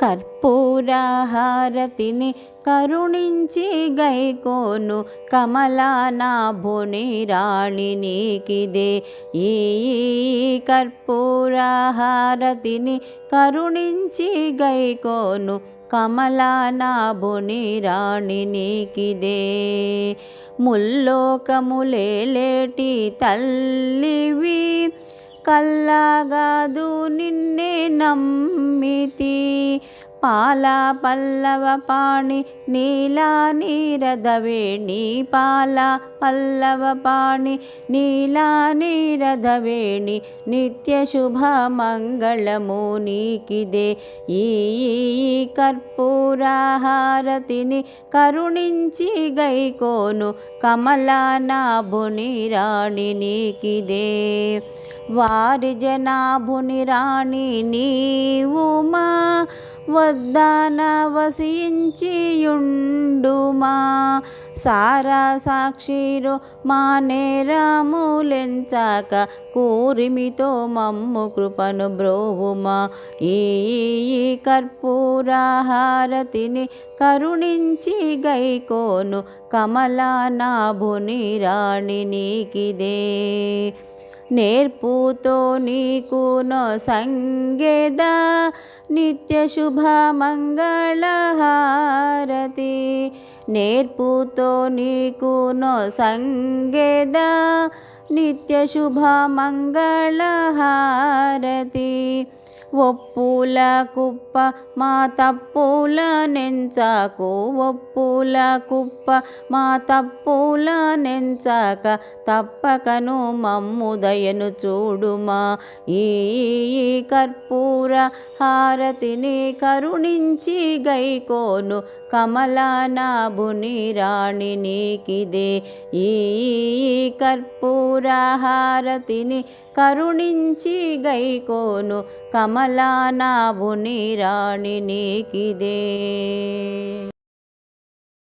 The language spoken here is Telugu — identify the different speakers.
Speaker 1: కర్పూరహారతిని కరుణించి గైకోను కమలానాభుని రాణి నీకిదే. ఈ కర్పూరహారతిని కరుణించి గైకోను కమలానాభుని రాణి నీకిదే. ముల్లోకములేటి తల్లివి కల్లగాదు నిన్నే నమ్మితి. పాల పల్లవ పాణి నీలా నీరదవేణి పాల పల్లవ పాణి నీలా నీరదవేణి నిత్య శుభ మంగళము నీకిదే ఈ కర్పూరహారతిని కరుణించి గైకోను కమలానాభుని రాణి నీకిదే. వారి జనాభుని రాణి నీవుమా వద్దాన వసించియుండుమా. సారా సాక్షిరు మా నేరములెంచాక కూరిమితో మమ్ము కృపను బ్రోవుమా. ఈ కర్పూరహారతిని కరుణించి గైకోను కమలానాభుని రాణి నీకిదే. నేర్పుతో నీకు నో సంగేద నిత్య శుభ మంగళహారతి నేర్పుతో నీకు నో సంగేద నిత్య శుభ మంగళహారతి ఒప్పుల కుప్ప మా తప్పుల నెంచాకు ఒప్పుల కుప్ప మా తప్పుల నెంచాక తప్పకను మమ్ముదయను చూడుమా. ఈ కర్పూర హారతిని కరుణించి గైకోను కమలానాభుని రాణి నీకిదే. ఈ కర్పూర హారతిని కరుణించి గైకోను కమలానాభుని రాణి నీకిదే.